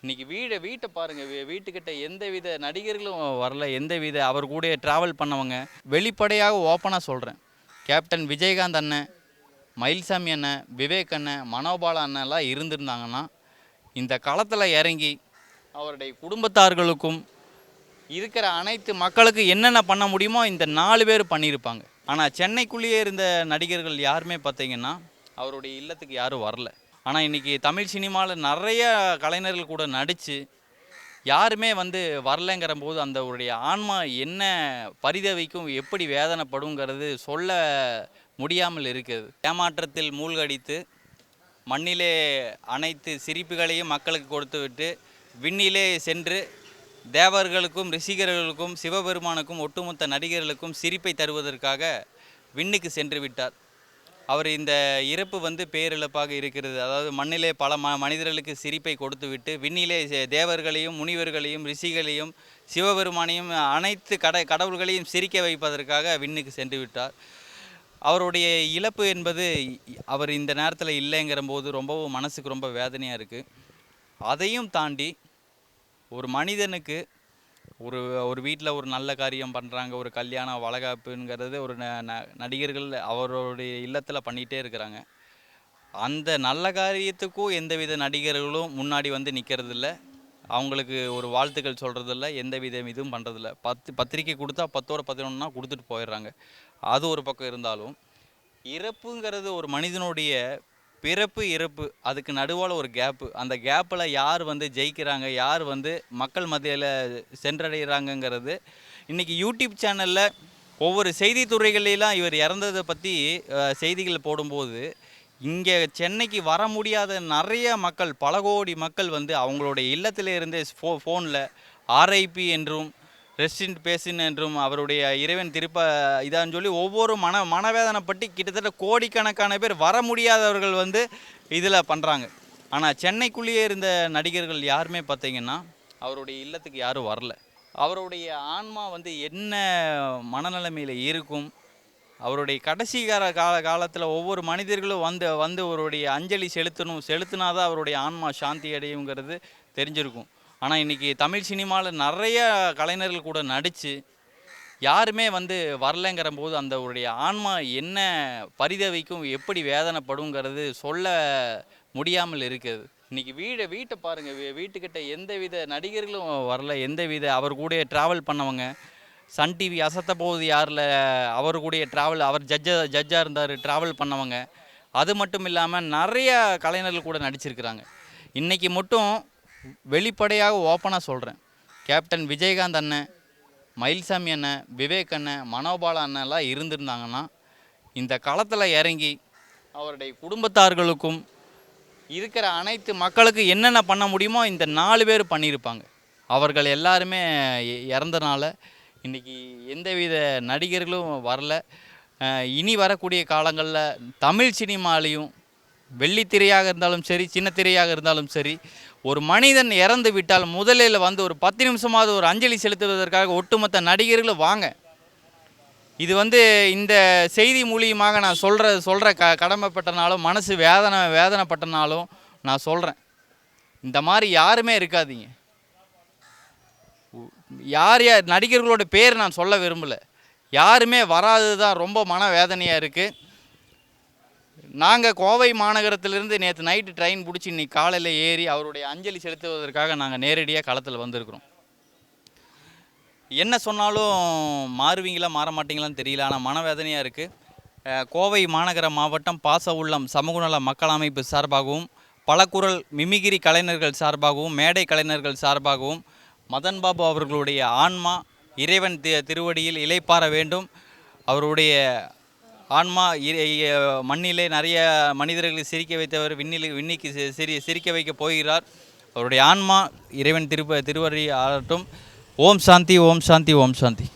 இன்னைக்கு வீடை வீட்டை பாருங்க. வீ- வீட்டுக்கிட்ட எந்த வித நடிகர்களும் வரல. எந்த வித அவர் கூட ட்ராவல் பண்ணவங்க. வெளிப்படையாக ஓப்பனாக சொல்கிறேன் கேப்டன் விஜயகாந்த் அண்ணன் மயில்சாமி அண்ணன் விவேக் அண்ணன் மனோபால அண்ணன்லாம் இருந்திருந்தாங்கன்னா இந்த களத்தில் இறங்கி அவருடைய குடும்பத்தார்களுக்கும் இருக்கிற அனைத்து மக்களுக்கு என்னென்ன பண்ண முடியுமோ இந்த நாலு பேர் பண்ணியிருப்பாங்க. ஆனால் சென்னைக்குள்ளேயே இருந்த நடிகர்கள் யாருமே பார்த்தீங்கன்னா அவருடைய இல்லத்துக்கு யாரும் வரல. ஆனால் இன்றைக்கி தமிழ் சினிமாவில் நிறைய கலைஞர்கள் கூட நடித்து யாருமே வந்து வரலைங்கிற போது அந்த உடைய ஆன்மா என்ன பரிதவிக்கும் எப்படி வேதனைப்படுங்கிறது சொல்ல முடியாமல் இருக்குது. ஏமாற்றத்தில் மூழ்கடித்து மண்ணிலே அனைத்து சிரிப்புகளையும் மக்களுக்கு கொடுத்துவிட்டு விண்ணிலே சென்று தேவர்களுக்கும் ரிஷிகர்களுக்கும் சிவபெருமானுக்கும் ஒட்டுமொத்த நடிகர்களுக்கும் சிரிப்பை தருவதற்காக விண்ணுக்கு சென்று விட்டார். அவர் இந்த இறப்பு வந்து பேரிழப்பாக இருக்கிறது. அதாவது மண்ணிலே பல ம மனிதர்களுக்கு சிரிப்பை கொடுத்துவிட்டு விண்ணிலே தேவர்களையும் முனிவர்களையும் ரிஷிகளையும் சிவபெருமானையும் அனைத்து கட கடவுள்களையும் சிரிக்க வைப்பதற்காக விண்ணுக்கு சென்று விட்டார். அவருடைய இழப்பு என்பது அவர் இந்த நேரத்தில் இல்லைங்கிற போது ரொம்பவும் மனசுக்கு ரொம்ப வேதனையாக இருக்குது அதையும் தாண்டி ஒரு மனிதனுக்கு ஒரு ஒரு வீட்டில் ஒரு நல்ல காரியம் பண்ணுறாங்க ஒரு கல்யாணம் வளகாப்புங்கிறது ஒரு ந- ந- நடிகர்கள் அவருடைய இல்லத்தில் பண்ணிகிட்டே இருக்கிறாங்க. அந்த நல்ல காரியத்துக்கும் எந்தவித நடிகர்களும் முன்னாடி வந்து நிற்கிறதில்ல அவங்களுக்கு ஒரு வாழ்த்துக்கள் சொல்கிறதில்ல எந்த வித இதுவும் பண்ணுறதில்ல பத்து பத்திரிக்கை கொடுத்தா பத்தோட பதினொன்னா கொடுத்துட்டு போயிடுறாங்க. அது ஒரு பக்கம் இருந்தாலும் இறப்புங்கிறது ஒரு மனிதனுடைய பிறப்பு இறப்பு அதுக்கு நடுவால் ஒரு கேப்பு அந்த கேப்பில் யார் வந்து ஜெயிக்கிறாங்க யார் வந்து மக்கள் மத்தியில் சென்றடைகிறாங்கங்கிறது இன்றைக்கி யூடியூப் சேனலில் ஒவ்வொரு செய்தித்துறைகளிலாம் இவர் இறந்ததை பற்றி செய்திகள் போடும்போது இங்கே சென்னைக்கு வர முடியாத நிறைய மக்கள் பல கோடி மக்கள் வந்து அவங்களுடைய இல்லத்திலே இருந்தே ஃபோ ஃபோனில் ஆர்ஐபி என்றும் ரெஸ்டின் பேசின் என்றும் அவருடைய இறைவன் திருப்ப இதான்னு சொல்லி ஒவ்வொரு மன மனவேதனைப்பட்டு கிட்டத்தட்ட கோடிக்கணக்கான பேர் வர முடியாதவர்கள் வந்து இதில் பண்ணுறாங்க ஆனால் சென்னைக்குள்ளேயே இருந்த நடிகர்கள் யாருமே பார்த்தீங்கன்னா அவருடைய இல்லத்துக்கு யாரும் வரல. அவருடைய ஆன்மா வந்து என்ன மனநிலைமையில் இருக்கும்? அவருடைய கடைசி கால கால காலத்தில் ஒவ்வொரு மனிதர்களும் வந்து வந்து அவருடைய அஞ்சலி செலுத்தணும் செலுத்தினாதான் அவருடைய ஆன்மா சாந்தி அடையுங்கிறது தெரிஞ்சிருக்கும். ஆனால் இன்றைக்கி தமிழ் சினிமாவில் நிறைய கலைஞர்கள் கூட நடித்து யாருமே வந்து வரலைங்கிற போது அந்த அவருடைய ஆன்மா என்ன பரிதவிக்கும் எப்படி வேதனைப்படுங்கிறது சொல்ல முடியாமல் இருக்குது. இன்றைக்கி வீடை வீட்டை பாருங்கள் வீட்டுக்கிட்ட எந்த வித நடிகர்களும் வரல எந்த வித அவர் கூட ட்ராவல் பண்ணவங்க. சன் டிவி அசத்த போகுது யாரில் அவர் கூட ட்ராவல் அவர் ஜட்ஜாக ஜட்ஜாக இருந்தார் ட்ராவல் பண்ணவங்க. அது மட்டும் இல்லாமல் நிறைய கலைஞர்கள் கூட நடிச்சிருக்கிறாங்க. இன்றைக்கி மட்டும் வெளிப்படையாக ஓப்பனாக சொல்கிறேன் கேப்டன் விஜயகாந்த் அண்ணன் மயில்சாமி அண்ணன் விவேக் அண்ணன் மனோபால அண்ணன்லாம் இருந்திருந்தாங்கன்னா இந்த களத்தில் இறங்கி அவருடைய குடும்பத்தார்களுக்கும் இருக்கிற அனைத்து மக்களுக்கு என்னென்ன பண்ண முடியுமோ இந்த நாலு பேர் பண்ணியிருப்பாங்க. அவர்கள் எல்லாருமே இறந்தனால இன்றைக்கி எந்தவித நடிகர்களும் வரல. இனி வரக்கூடிய காலங்களில் தமிழ் சினிமாலேயும் வெள்ளித்திரையாக இருந்தாலும் சரி சின்ன திரையாக இருந்தாலும் சரி ஒரு மனிதன் இறந்து விட்டால் முதலில் வந்து ஒரு பத்து நிமிஷமாவது ஒரு அஞ்சலி செலுத்துவதற்காக ஒட்டுமொத்த நடிகர்களும் வாங்க. இது வந்து இந்த செய்தி மூலியமாக நான் சொல்கிற சொல்கிற க கடமைப்பட்டனாலும் மனசு வேதனை வேதனைப்பட்டனாலும் நான் சொல்கிறேன் இந்த மாதிரி யாருமே இருக்காதீங்க. யார் யார் நடிகர்களோட பேர் நான் சொல்ல விரும்பலை. யாருமே வராதது தான் ரொம்ப மன வேதனையாக இருக்குது நாங்கள் கோவை மாநகரத்திலிருந்து நேற்று நைட்டு ட்ரெயின் பிடிச்சி இன்னைக்கு காலையில் ஏறி அவருடைய அஞ்சலி செலுத்துவதற்காக நாங்கள் நேரடியாக களத்தில் வந்திருக்கிறோம். என்ன சொன்னாலும் மாறுவீங்களா மாற மாட்டீங்களான்னு தெரியல ஆனால் மனவேதனையாக இருக்குது கோவை மாநகர மாவட்டம் பாச உள்ளம் சமூகநல மக்கள் அமைப்பு சார்பாகவும் பலகுரல் மிமிகிரி கலைஞர்கள் சார்பாகவும் மேடை கலைஞர்கள் சார்பாகவும் மதன் பாபு அவர்களுடைய ஆன்மா இறைவன் தி திருவடியில் இலைப்பார வேண்டும். அவருடைய ஆன்மா இ- மண்ணிலே நிறைய மனிதர்களை சிரிக்க வைத்தவர் விண்ணில் விண்ணிக்கு சி- சிரி சிரிக்க வைக்க போகிறார். அவருடைய ஆன்மா இறைவன் திருப்ப திருவரி ஆகட்டும் ஓம் சாந்தி ஓம் சாந்தி ஓம் சாந்தி.